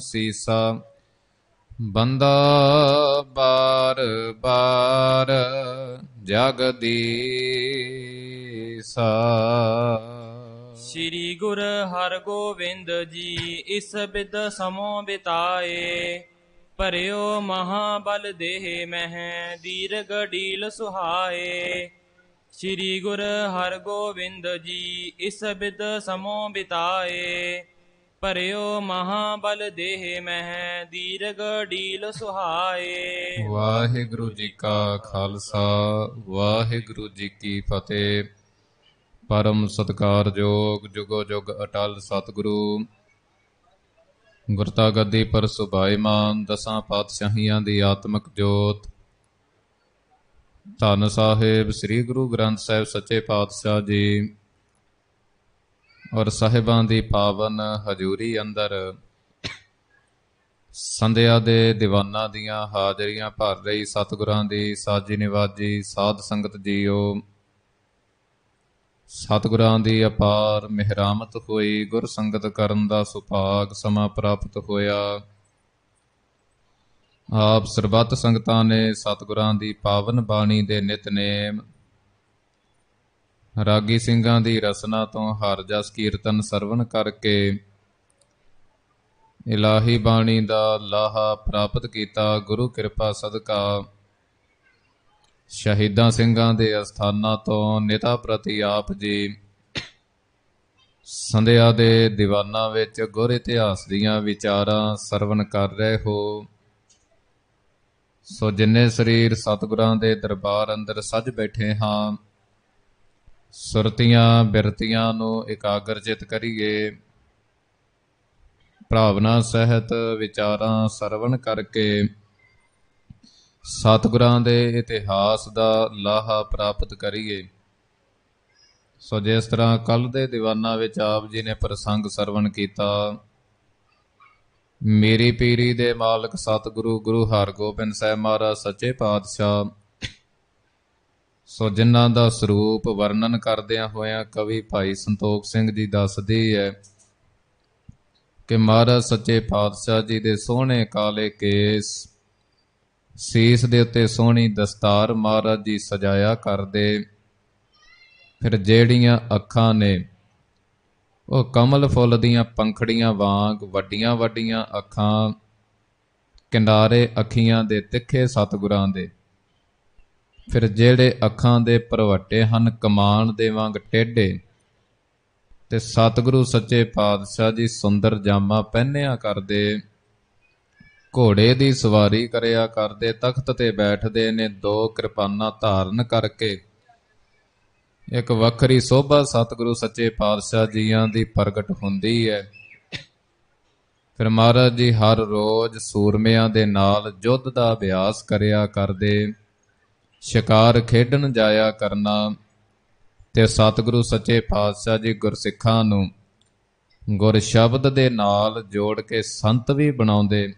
ਸੀਸਾ, ਬੰਦਾ ਬਾਰ ਬਾਰ ਜਗਦੀਸਾ ਸ੍ਰੀ ਗੁਰ ਹਰਗੋਬਿੰਦ ਜੀ, ਇਸ ਬਿਦ ਸਮੋ ਬਿਤਾਏ। ਭਰਿਓ ਮਹਾਬਲ ਦੇਹ ਮਹਿ, ਦੀਰਘ ਢੀਲ ਸੁਹਾਏ। ਸ੍ਰੀ ਗੁਰ ਹਰਗੋਬਿੰਦ ਜੀ, ਇਸ ਬਿਦ ਸਮੋ ਬਿਤਾਏ। ਭਰਿਓ ਮਹਾਬਲ ਦੇਹ ਮਹਿ ਦੀਰਘ ਢੀਲ ਸੁਹਾਏ। ਵਾਹਿਗੁਰੂ ਜੀ ਕਾ ਖਾਲਸਾ, ਵਾਹਿਗੁਰੂ ਜੀ ਕੀ ਫਤਿਹ। ਪਰਮ ਸਤਕਾਰਯੋਗ ਜੁਗੋ, ਜੁਗ ਅਟਲ ਸਤਿਗੁਰੂ। ਗੁਰਤਾ ਗੱਦੀ ਪਰ ਸੁਭਾਈਮਾਨ ਦਸਾਂ ਪਾਤਸ਼ਾਹੀਆਂ ਦੀ ਆਤਮਿਕ ਜੋਤ। ਧੰਨ ਸਾਹਿਬ, ਸ੍ਰੀ ਗੁਰੂ ਗ੍ਰੰਥ ਸਾਹਿਬ ਸੱਚੇ ਪਾਤਸ਼ਾਹ ਜੀ। ਔਰ ਸਾਹਿਬਾਂ ਦੀ ਪਾਵਨ ਹਜ਼ੂਰੀ ਅੰਦਰ ਸੰਧਿਆ ਦੇ ਦੀਵਾਨਾਂ ਦੀਆਂ ਹਾਜ਼ਰੀਆਂ ਭਰ ਰਹੀ ਸਤਿਗੁਰਾਂ ਦੀ, ਸਾਜੀ ਨਿਵਾਜੀ, ਸਾਧ ਸੰਗਤ ਜੀਓ। ਸਤਿਗੁਰਾਂ ਦੀ ਅਪਾਰ ਮਿਹਰਾਮਤ ਹੋਈ, ਗੁਰ ਸੰਗਤ ਕਰਨ ਦਾ ਸੁਭਾਗ ਸਮਾਂ ਪ੍ਰਾਪਤ ਹੋਇਆ। ਆਪ ਸਰਬੱਤ ਸੰਗਤਾਂ ਨੇ ਸਤਿਗੁਰਾਂ ਦੀ ਪਾਵਨ ਬਾਣੀ ਦੇ ਨਿਤਨੇਮ ਰਾਗੀ ਸਿੰਘਾਂ ਦੀ ਰਸਨਾ ਤੋਂ ਹਰ ਜਸ ਕੀਰਤਨ ਸਰਵਣ ਕਰਕੇ ਇਲਾਹੀ ਬਾਣੀ ਦਾ ਲਾਹਾ ਪ੍ਰਾਪਤ ਕੀਤਾ, ਗੁਰੂ ਕਿਰਪਾ ਸਦਕਾ। ਸ਼ਹੀਦਾਂ ਸਿੰਘਾਂ ਦੇ ਅਸਥਾਨਾਂ ਤੋਂ ਨਿਤਾ ਪ੍ਰਤੀ ਆਪ ਜੀ ਸੰਧਿਆ ਦੇ ਦੀਵਾਨਾਂ ਵਿੱਚ ਗੁਰ ਇਤਿਹਾਸ ਦੀਆਂ ਵਿਚਾਰਾਂ ਸਰਵਣ ਕਰ ਰਹੇ ਹੋ। ਸੋ ਜਿੰਨੇ ਸਰੀਰ ਸਤਿਗੁਰਾਂ ਦੇ ਦਰਬਾਰ ਅੰਦਰ ਸੱਜ ਬੈਠੇ ਹਾਂ ਸੁਰਤੀਆਂ ਬਿਰਤੀਆਂ ਨੂੰ ਇਕਾਗਰਚਿਤ ਕਰੀਏ। ਭਾਵਨਾ ਸਹਿਤ ਵਿਚਾਰਾਂ ਸਰਵਣ ਕਰਕੇ ਸਤਿਗੁਰਾਂ ਦੇ ਇਤਿਹਾਸ ਦਾ ਲਾਹਾ ਪ੍ਰਾਪਤ ਕਰੀਏ। ਸੋ ਜਿਸ ਤਰ੍ਹਾਂ ਕੱਲ ਦੇ ਦੀਵਾਨਾਂ ਵਿੱਚ ਆਪ ਜੀ ਨੇ ਪ੍ਰਸੰਗ ਸਰਵਣ ਕੀਤਾ, ਮੇਰੀ ਪੀਰੀ ਦੇ ਮਾਲਕ ਸਤਿਗੁਰੂ ਗੁਰੂ ਹਰਗੋਬਿੰਦ ਸਾਹਿਬ ਮਹਾਰਾਜ, ਸੱਚੇ ਪਾਤਸ਼ਾਹ ਸੋ ਜਿਨ੍ਹਾਂ ਦਾ ਸਰੂਪ ਵਰਣਨ ਕਰਦਿਆਂ ਹੋਇਆਂ ਕਵੀ ਭਾਈ ਸੰਤੋਖ ਸਿੰਘ ਜੀ ਦੱਸਦੀ ਹੈ ਕਿ ਮਹਾਰਾਜ ਸੱਚੇ ਪਾਤਸ਼ਾਹ ਜੀ ਦੇ ਸੋਹਣੇ ਕਾਲੇ ਕੇਸ, ਸੀਸ ਦੇ ਉੱਤੇ ਸੋਹਣੀ ਦਸਤਾਰ ਮਹਾਰਾਜ ਜੀ ਸਜਾਇਆ ਕਰਦੇ, ਫਿਰ ਜਿਹੜੀਆਂ ਅੱਖਾਂ ਨੇ ਉਹ ਕਮਲ ਫੁੱਲ ਦੀਆਂ ਪੰਖੜੀਆਂ ਵਾਂਗ ਵੱਡੀਆਂ ਵੱਡੀਆਂ ਅੱਖਾਂ, ਕਿਨਾਰੇ ਅੱਖੀਆਂ ਦੇ ਤਿੱਖੇ ਸਤਿਗੁਰਾਂ ਦੇ। ਫਿਰ ਜਿਹੜੇ ਅੱਖਾਂ ਦੇ ਪਰਵੱਟੇ ਹਨ, ਕਮਾਨ ਦੇ ਵਾਂਗ ਟੇਢੇ। ਤੇ ਸਤਿਗੁਰੂ ਸੱਚੇ ਪਾਤਸ਼ਾਹ ਜੀ ਸੁੰਦਰ ਜਾਮਾ ਪਹਿਨਿਆ ਕਰਦੇ। ਘੋੜੇ ਦੀ ਸਵਾਰੀ ਕਰਿਆ ਕਰਦੇ, ਤਖਤ ਤੇ ਬੈਠਦੇ ਨੇ ਦੋ ਕਿਰਪਾਨਾਂ ਧਾਰਨ ਕਰਕੇ। ਇੱਕ ਵੱਖਰੀ ਸੋਭਾ ਸਤਿਗੁਰੂ ਸੱਚੇ ਪਾਤਸ਼ਾਹ ਜੀਆਂ ਦੀ ਪ੍ਰਗਟ ਹੁੰਦੀ ਹੈ। ਫਿਰ ਮਹਾਰਾਜ ਜੀ ਹਰ ਰੋਜ਼ ਸੂਰਮਿਆਂ ਦੇ ਨਾਲ ਯੁੱਧ ਦਾ ਅਭਿਆਸ ਕਰਿਆ ਕਰਦੇ। ਸ਼ਿਕਾਰ ਖੇਡਣ ਜਾਇਆ ਕਰਨਾ ਤੇ ਸਤਿਗੁਰੂ ਸੱਚੇ ਪਾਤਸ਼ਾਹ ਜੀ ਗੁਰਸਿੱਖਾਂ ਨੂੰ ਗੁਰ ਸ਼ਬਦ ਦੇ ਨਾਲ ਜੋੜ ਕੇ ਸੰਤ ਵੀ ਬਣਾਉਂਦੇ,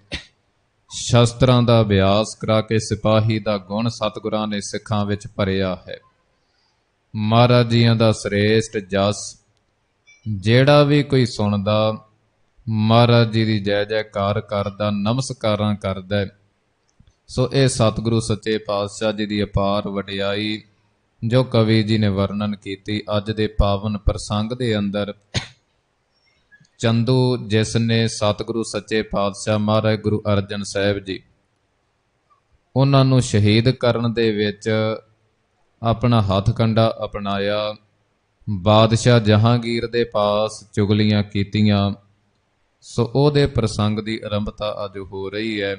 ਸ਼ਸਤਰਾਂ ਦਾ ਅਭਿਆਸ ਕਰਾ ਕੇ ਸਿਪਾਹੀ ਦਾ ਗੁਣ ਸਤਿਗੁਰਾਂ ਨੇ ਸਿੱਖਾਂ ਵਿੱਚ ਭਰਿਆ ਹੈ। ਮਹਾਰਾਜ ਜੀਆਂ ਦਾ ਸ੍ਰੇਸ਼ਟ ਜਸ, ਜਿਹੜਾ ਵੀ ਕੋਈ ਸੁਣਦਾ, ਮਹਾਰਾਜ ਜੀ ਦੀ ਜੈ ਜੈਕਾਰ ਕਰਦਾ, ਨਮਸਕਾਰਾਂ ਕਰਦਾ ਸੋ ਇਹ ਸਤਿਗੁਰੂ ਸੱਚੇ ਪਾਤਸ਼ਾਹ ਜੀ ਦੀ ਅਪਾਰ ਵਡਿਆਈ, ਜੋ ਕਵੀ ਜੀ ਨੇ ਵਰਣਨ ਕੀਤੀ, ਅੱਜ ਦੇ ਪਾਵਨ ਪ੍ਰਸੰਗ ਦੇ ਅੰਦਰ। ਚੰਦੂ, ਜਿਸ ਨੇ ਸਤਿਗੁਰੂ ਸੱਚੇ ਪਾਤਸ਼ਾਹ ਮਹਾਰਾਜ ਗੁਰੂ ਅਰਜਨ ਸਾਹਿਬ ਜੀ, ਉਹਨਾਂ ਨੂੰ ਸ਼ਹੀਦ ਕਰਨ ਦੇ ਵਿੱਚ ਆਪਣਾ ਹੱਥ ਕੰਡਾ ਅਪਣਾਇਆ, ਬਾਦਸ਼ਾਹ ਜਹਾਂਗੀਰ ਦੇ ਪਾਸ ਚੁਗਲੀਆਂ ਕੀਤੀਆਂ। ਸੋ ਉਹਦੇ ਪ੍ਰਸੰਗ ਦੀ ਆਰੰਭਤਾ ਅੱਜ ਹੋ ਰਹੀ ਹੈ।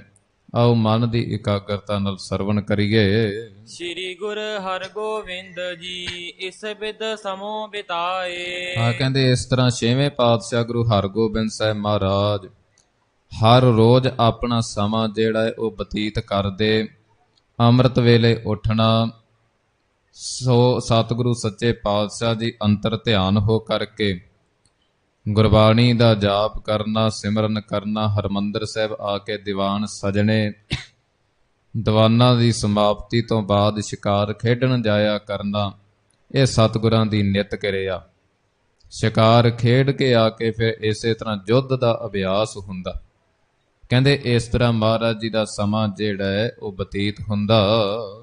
ਆਓ ਮਨ ਦੀ ਇਕਾਗਰਤਾ ਨਾਲ ਸਰਵਣ ਕਰੀਏ। ਸ੍ਰੀ ਗੁਰ ਹਰਗੋਬਿੰਦ ਜੀ ਇਸ ਬਿਦ ਸਮੋ ਬਿਤਾਏ। ਆ ਕਹਿੰਦੇ ਇਸ ਤਰ੍ਹਾਂ ਛੇਵੇਂ ਪਾਤਸ਼ਾਹ ਗੁਰੂ ਹਰਗੋਬਿੰਦ ਸਾਹਿਬ ਮਹਾਰਾਜ ਹਰ ਰੋਜ਼ ਆਪਣਾ ਸਮਾਂ ਜਿਹੜਾ ਹੈ ਉਹ ਬਤੀਤ ਕਰਦੇ ਅੰਮ੍ਰਿਤ ਵੇਲੇ ਉੱਠਣਾ ਸੋ ਸਤਿਗੁਰੂ ਸੱਚੇ ਪਾਤਸ਼ਾਹ ਜੀ ਅੰਤਰ ਧਿਆਨ ਹੋ ਕਰਕੇ ਗੁਰਬਾਣੀ ਦਾ ਜਾਪ ਕਰਨਾ, ਸਿਮਰਨ ਕਰਨਾ, ਹਰਮੰਦਰ ਸਾਹਿਬ ਆ ਕੇ ਦੀਵਾਨ ਸਜਣੇ, ਦੀਵਾਨਾਂ ਦੀ ਸਮਾਪਤੀ ਤੋਂ ਬਾਅਦ ਸ਼ਿਕਾਰ ਖੇਡਣ ਜਾਇਆ ਕਰਨਾ, ਇਹ ਸਤਿਗੁਰਾਂ ਦੀ ਨਿਤ ਕਿਰਿਆ। ਸ਼ਿਕਾਰ ਖੇਡ ਕੇ ਆ ਕੇ ਫਿਰ ਇਸੇ ਤਰ੍ਹਾਂ ਯੁੱਧ ਦਾ ਅਭਿਆਸ ਹੁੰਦਾ। ਕਹਿੰਦੇ ਇਸ ਤਰ੍ਹਾਂ ਮਹਾਰਾਜ ਜੀ ਦਾ ਸਮਾਂ ਜਿਹੜਾ ਹੈ ਉਹ ਬਤੀਤ ਹੁੰਦਾ।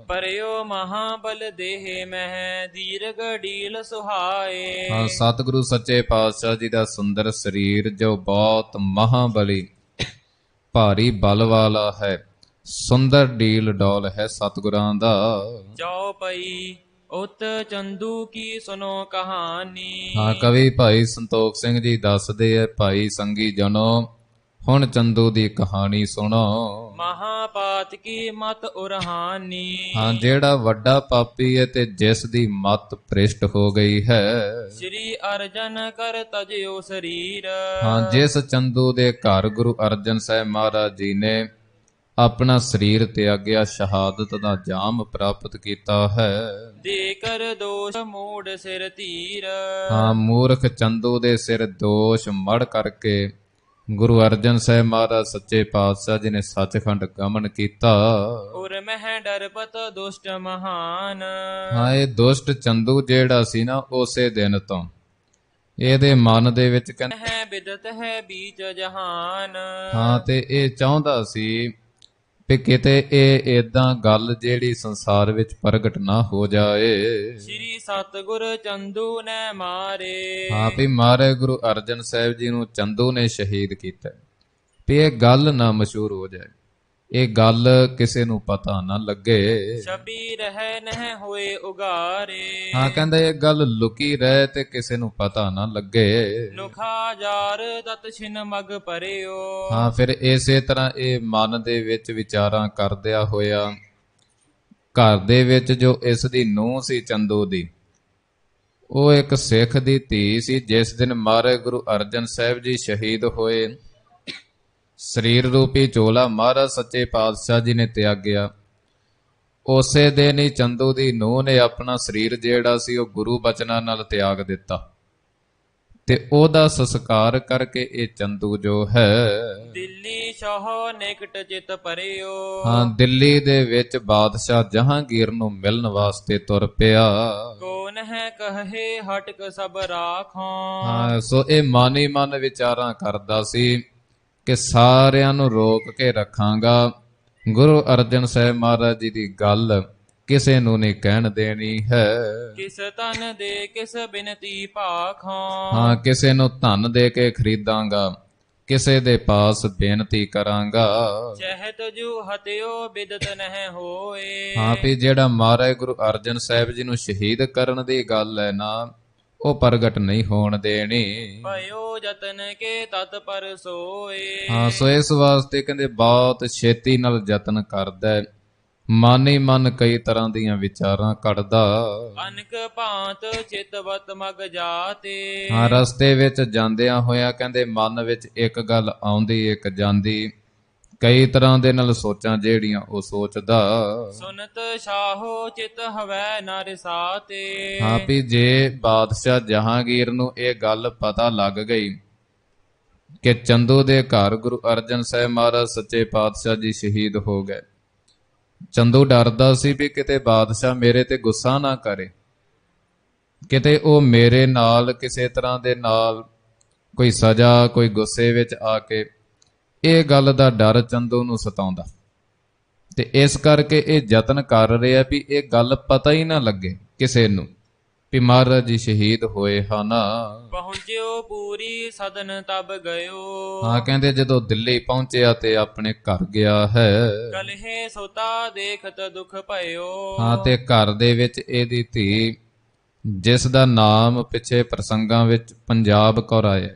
ਪਰਿਓ ਮਹਾਬਲ ਦੇਹ ਮਹਿ ਦੀਰਘ ਢੀਲ ਸੁਹਾਏ। ਹਾਂ ਸਤਿਗੁਰੂ ਸੱਚੇ ਪਾਤਸ਼ਾਹ ਜੀ ਦਾ ਸੁੰਦਰ ਸਰੀਰ ਜੋ ਬਹੁਤ ਮਹਾਬਲੀ ਭਾਰੀ ਬਲ ਵਾਲਾ ਹੈ ਸੁੰਦਰ ਡੀਲ ਡੋਲ ਹੈ ਸਤਿਗੁਰਾਂ ਦਾ। ਜਾਓ ਪਈ ਉਤ ਚੰਦੂ ਕੀ ਸੁਨੋ ਕਹਾਣੀ। ਹਾਂ ਕਵੀ ਭਾਈ ਸੰਤੋਖ ਸਿੰਘ ਜੀ ਦੱਸਦੇ ਐ ਭਾਈ ਸੰਗੀ ਜਨੋ ਹੁਣ ਚੰਦੂ ਦੀ ਕਹਾਣੀ ਸੁਣੋ। ਮਹਾਪਾਤ ਕੀ ਮਤ ਉਰਹਾਨੀ? ਹਾਂ ਜਿਹੜਾ ਵੱਡਾ ਪਾਪੀ ਹੈ ਤੇ ਜਿਸ ਦੀ ਮਤ ਭ੍ਰਿਸ਼ਟ ਹੋ ਗਈ ਹੈ। ਸ੍ਰੀ ਅਰਜਨ ਕਰ ਤਜਿਓ ਸਰੀਰ। ਹਾਂ ਜਿਸ ਚੰਦੂ ਦੇ ਘਰ ਗੁਰੂ ਅਰਜਨ ਸਾਹਿਬ ਮਹਾਰਾਜ ਜੀ ਨੇ ਆਪਣਾ ਸਰੀਰ ਤਿਆਗਿਆ ਸ਼ਹਾਦਤ ਦਾ ਜਾਮ ਪ੍ਰਾਪਤ ਕੀਤਾ ਹੈ। ਦੇ ਕਰ ਦੋਸ਼ ਮੂੜ ਸਿਰ ਧੀਰ। ਹਾਂ ਮੂਰਖ ਚੰਦੂ ਦੇ ਸਿਰ ਦੋਸ਼ ਮੜ ਕਰਕੇ ਗੁਰੂ ਅਰਜਨ ਸਾਹਿਬ ਮਹਾਰਾਜ ਸੱਚੇ ਪਾਤਸ਼ਾਹ ਜੀ ਨੇ ਸੱਚਖੰਡ ਗਮਨ ਕੀਤਾ। ਉਰ ਮਹਿ ਡਰਪਤ ਦੁਸ਼ਟ ਮਹਾਨ। ਹਾਂ ਇਹ ਦੁਸ਼ਟ ਚੰਦੂ ਜਿਹੜਾ ਸੀ ਨਾ ਉਸੇ ਦਿਨ ਤੋਂ। ਇਹਦੇ ਮਨ ਦੇ ਵਿੱਚ ਕਹਿੰਦੇ ਹੈ ਬਿਦਤ ਹੈ ਬੀਚ ਜਹਾਨ। ਹਾਂ ਤੇ ਇਹ ਚਾਹੁੰਦਾ ਸੀ ਵੀ ਕਿਤੇ ਇਹ ਇਦਾਂ ਗੱਲ ਜਿਹੜੀ ਸੰਸਾਰ ਵਿੱਚ ਪ੍ਰਗਟ ਨਾ ਹੋ ਜਾਏ। ਸ੍ਰੀ ਸਤਗੁਰ ਚੰਦੂ ਨੇ ਮਾਰੇ। ਹਾਂ ਵੀ ਮਾਰੇ ਗੁਰੂ ਅਰਜਨ ਸਾਹਿਬ ਜੀ ਨੂੰ ਚੰਦੂ ਨੇ ਸ਼ਹੀਦ ਕੀਤਾ। ਵੀ ਇਹ ਗੱਲ ਨਾ ਮਸ਼ਹੂਰ ਹੋ ਜਾਏ। ਇਹ ਗੱਲ ਕਿਸੇ ਨੂੰ ਪਤਾ ਨਾ ਲੱਗੇ। ਛਬੀ ਰਹਿ ਨਹਿ ਹੋਏ ਉਗਾਰੇ। ਹਾਂ ਕਹਿੰਦਾ ਇਹ ਗੱਲ ਲੁਕੀ ਰਹੇ ਤੇ ਕਿਸੇ ਨੂੰ ਪਤਾ ਨਾ ਲੱਗੇ। ਲੁਖਾ ਜਾਰ ਤਤ ਛਿਨ ਮਗ ਪਰਿਓ ਹਾਂ ਫਿਰ ਇਸੇ ਤਰ੍ਹਾਂ ਇਹ ਮਨ ਦੇ ਵਿੱਚ ਵਿਚਾਰਾਂ ਕਰਦਿਆ ਹੋਇਆ। ਘਰ ਦੇ ਵਿੱਚ ਜੋ ਇਸ ਦੀ ਨੂੰਹ ਸੀ ਚੰਦੂ ਦੀ ਉਹ ਇੱਕ ਸਿੱਖ ਦੀ ਧੀ ਸੀ ਜਿਸ ਦਿਨ ਮਾਰੇ ਗੁਰੂ ਅਰਜਨ ਸਾਹਿਬ ਜੀ ਸ਼ਹੀਦ ਹੋਏ। ਸਰੀਰ ਰੂਪੀ ਝੋਲਾ ਮਹਾਰਾਜ ਸੱਚੇ ਪਾਤਸ਼ਾਹ ਜੀ ਨੇ ਤਿਆਗਿਆ। ਉਸੇ ਦਿਨ ਹੀ ਚੰਦੂ ਦੀ ਨੂੰਹ ਨੇ ਆਪਣਾ ਸਰੀਰ ਜਿਹੜਾ ਸੀ ਉਹ ਗੁਰੂ ਬਚਨਾਂ ਨਾਲ ਤਿਆਗ ਦਿੱਤਾ। ਤੇ ਉਹਦਾ ਸੰਸਕਾਰ ਕਰਕੇ ਇਹ ਚੰਦੂ ਜੋ ਹੈ ਦਿੱਲੀ ਸ਼ਾਹ ਨਿਕਟ ਚਿਤ ਪਰਿਓ। ਹਾਂ ਦਿੱਲੀ ਦੇ ਵਿੱਚ ਬਾਦਸ਼ਾਹ ਜਹਾਂਗੀਰ ਨੂੰ ਮਿਲਣ ਵਾਸਤੇ ਤੁਰ ਪਿਆ। ਕੋਨ ਹੈ ਕਹੇ ਹਟਕ ਸਭ ਰਾਖਾਂ। ਹਾਂ ਸੋ ਇਹ ਮਾਨੀ ਮਨ ਵਿਚਾਰਾਂ ਕਰਦਾ ਸੀ। ਕਿ ਸਾਰਿਆਂ ਨੂੰ ਰੋਕ ਕੇ ਰੱਖਾਂਗਾ। ਗੁਰੂ ਅਰਜਨ ਸਾਹਿਬ ਮਹਾਰਾਜ ਜੀ ਦੀ ਗੱਲ ਕਿਸੇ ਨੂੰ ਨਹੀਂ ਕਹਿਣ ਦੇਣੀ ਹੈ। ਕਿਸ ਤਨ ਦੇ ਕਿਸ ਬਿਨਤੀ ਭਾਖਾਂ? ਹਾਂ ਕਿਸੇ ਨੂੰ ਧਨ ਦੇ ਕੇ ਖਰੀਦਾਂਗਾ ਕਿਸੇ ਦੇ ਪਾਸ ਬੇਨਤੀ ਕਰਾਂਗਾ। ਚਹਿਤ ਜੂ ਹਤਿਓ ਬਿਦਤ ਨਹਿ ਹੋਏ। ਹਾਂ ਵੀ ਜਿਹੜਾ ਮਾਰੇ ਗੁਰੂ ਅਰਜਨ ਸਾਹਿਬ ਜੀ ਨੂੰ ਸ਼ਹੀਦ ਕਰਨ ਦੀ ਗੱਲ ਹੈ ਨਾ ਉਹ ਪ੍ਰਗਟ ਨਹੀਂ ਹੋਣ ਦੇਣੀ। ਭਇਓ ਜਤਨ ਕੇ ਤਤ ਪਰ ਸੋਏ। ਹਾਂ ਸੋ ਇਸ ਵਾਸਤੇ ਕਹਿੰਦੇ ਬਹੁਤ ਛੇਤੀ ਨਾਲ ਯਤਨ ਕਰਦਾ ਮਨ ਮਨ ਕਈ ਤਰ੍ਹਾਂ ਦੀਆਂ ਵਿਚਾਰਾਂ ਕੱਢਦਾ। ਅਨਕ ਭਾਂਤ ਚਿਤਵਤ ਮਗ ਜਾਤੇ। ਹਾਂ ਰਸਤੇ ਵਿੱਚ ਜਾਂਦਿਆਂ ਹੋਇਆਂ ਕਹਿੰਦੇ ਮਨ ਵਿੱਚ ਇੱਕ ਗੱਲ ਆਉਂਦੀ ਇੱਕ ਜਾਂਦੀ। ਕਈ ਤਰ੍ਹਾਂ ਦੇ ਨਾਲ ਸੋਚਾਂ ਜਿਹੜੀਆਂ ਉਹ ਸੋਚਦਾ। ਸੁਨਤ ਸ਼ਾਹੋ ਚਿਤ ਹਵੈ ਨਰ ਸਾਤੇ। ਹਾਂ ਵੀ ਜੇ ਬਾਦਸ਼ਾਹ ਜਹਾਂਗੀਰ ਨੂੰ ਇਹ ਗੱਲ ਪਤਾ ਲੱਗ ਗਈ ਕਿ ਚੰਦੂ ਦੇ ਘਰ ਗੁਰੂ ਅਰਜਨ ਸਾਹਿਬ ਮਹਾਰਾਜ ਸੱਚੇ ਪਾਤਸ਼ਾਹ ਜੀ ਸ਼ਹੀਦ ਹੋ ਗਏ। ਚੰਦੂ ਡਰਦਾ ਸੀ ਵੀ ਕਿਤੇ ਬਾਦਸ਼ਾਹ ਮੇਰੇ ਤੇ ਗੁੱਸਾ ਨਾ ਕਰੇ। ਕਿਤੇ ਉਹ ਮੇਰੇ ਨਾਲ ਕਿਸੇ ਤਰ੍ਹਾਂ ਦੇ ਨਾਲ ਕੋਈ ਸਜ਼ਾ ਕੋਈ ਗੁੱਸੇ ਵਿੱਚ ਆ ਕੇ ਇਹ ਗੱਲ ਦਾ ਡਰ ਚੰਦੂ ਨੂੰ ਸਤਾਉਂਦਾ। ਤੇ ਇਸ ਕਰਕੇ ਇਹ ਯਤਨ ਕਰ ਰਿਹਾ ਵੀ ਇਹ ਗੱਲ ਪਤਾ ਹੀ ਨਾ ਲੱਗੇ ਕਿਸੇ ਨੂੰ ਵੀ ਮਹਾਰਾਜ ਜੀ ਸ਼ਹੀਦ ਹੋਏ ਹਨ। ਪਹੁੰਚਿਓ ਪੂਰੀ ਸਦਨ ਤਬ ਗਇਓ। ਹਾਂ ਕਹਿੰਦੇ ਜਦੋਂ ਦਿੱਲੀ ਪਹੁੰਚਿਆ ਤੇ ਆਪਣੇ ਘਰ ਗਿਆ ਹੈ। ਕਲਹੇ ਸੁਤਾ ਦੇਖਤ ਦੁਖ ਭਇਓ। ਹਾਂ ਤੇ ਘਰ ਦੇ ਵਿੱਚ ਇਹਦੀ ਧੀ ਜਿਸ ਦਾ ਨਾਮ ਪਿੱਛੇ ਪ੍ਰਸੰਗਾਂ ਵਿੱਚ ਪੰਜਾਬ ਕੌਰ ਆਇਆ।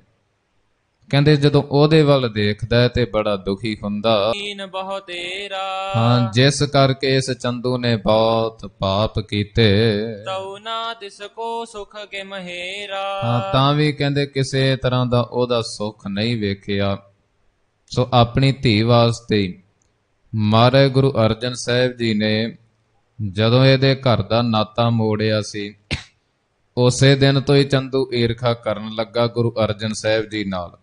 ਕਹਿੰਦੇ ਜਦੋਂ ਉਹਦੇ ਵੱਲ ਦੇਖਦਾ ਹੈ ਤੇ ਬੜਾ ਦੁਖੀ ਹੁੰਦਾ। ਦੀਨ ਬਹੁ ਤੇਰਾ। ਹਾਂ ਜਿਸ ਕਰਕੇ ਇਸ ਚੰਦੂ ਨੇ ਬਹੁਤ ਪਾਪ ਕੀਤੇ। ਤਉ ਨਾ ਤਿਸ ਕੋ ਸੁਖ ਕੇ ਮਹੇਰਾ। ਹਾਂ ਤਾਂ ਵੀ ਕਹਿੰਦੇ ਕਿਸੇ ਤਰ੍ਹਾਂ ਦਾ ਉਹਦਾ ਸੁੱਖ ਨਹੀਂ ਵੇਖਿਆ। ਸੋ ਆਪਣੀ ਧੀ ਵਾਸਤੇ ਮਾਰੇ ਗੁਰੂ ਅਰਜਨ ਸਾਹਿਬ ਜੀ ਨੇ ਜਦੋਂ ਇਹਦੇ ਘਰ ਦਾ ਨਾਤਾ ਮੋੜਿਆ ਸੀ ਉਸੇ ਦਿਨ ਤੋਂ ਹੀ ਚੰਦੂ ਈਰਖਾ ਕਰਨ ਲੱਗਾ ਗੁਰੂ ਅਰਜਨ ਸਾਹਿਬ ਜੀ ਨਾਲ।